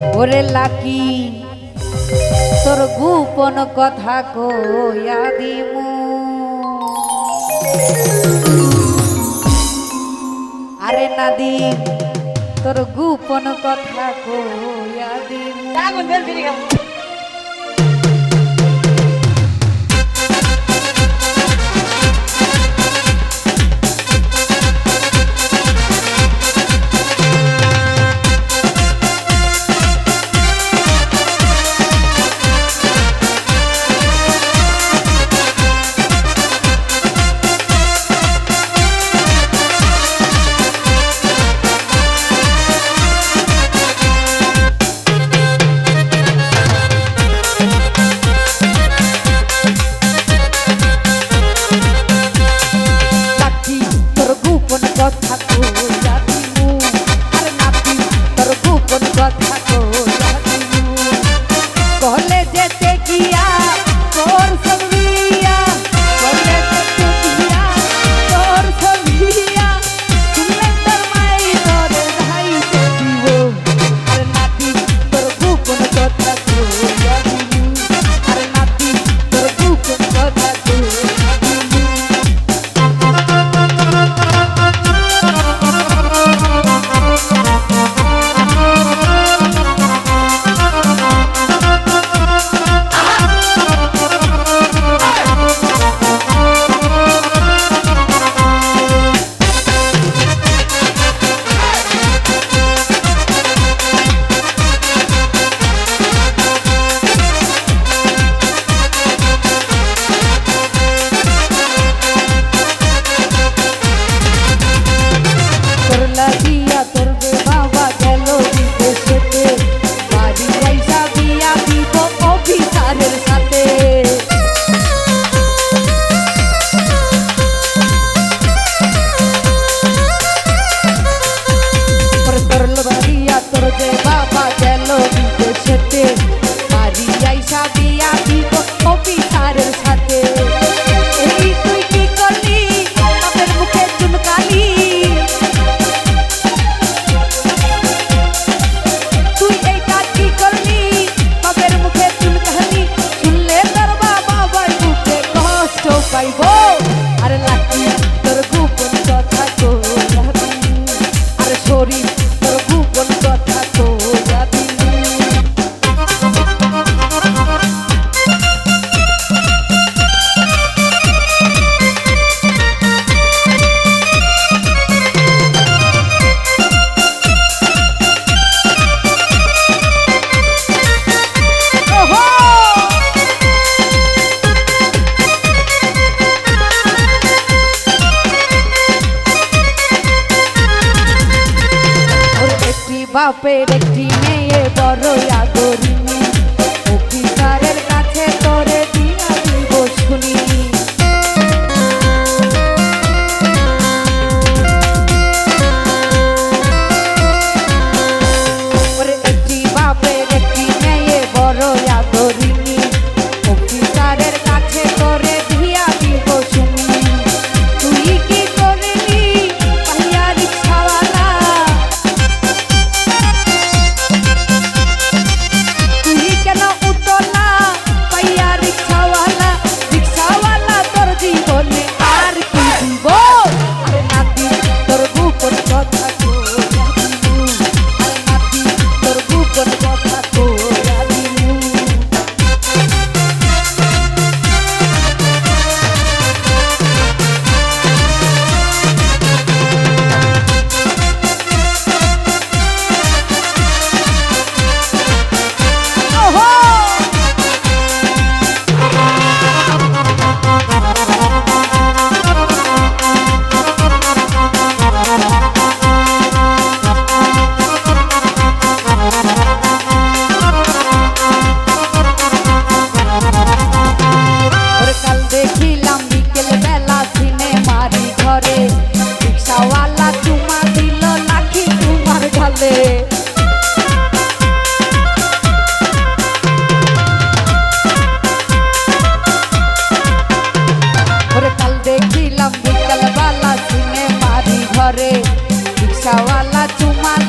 ওরে লাকি তোর গোপন কথা কইয়া দিমু। আরে নাদি তোর গোপন কথা কইয়া দিমু। দেখি বাপের একটি মেয়ে বড় আদরি। করে রিক্সাওয়ালা চুমাল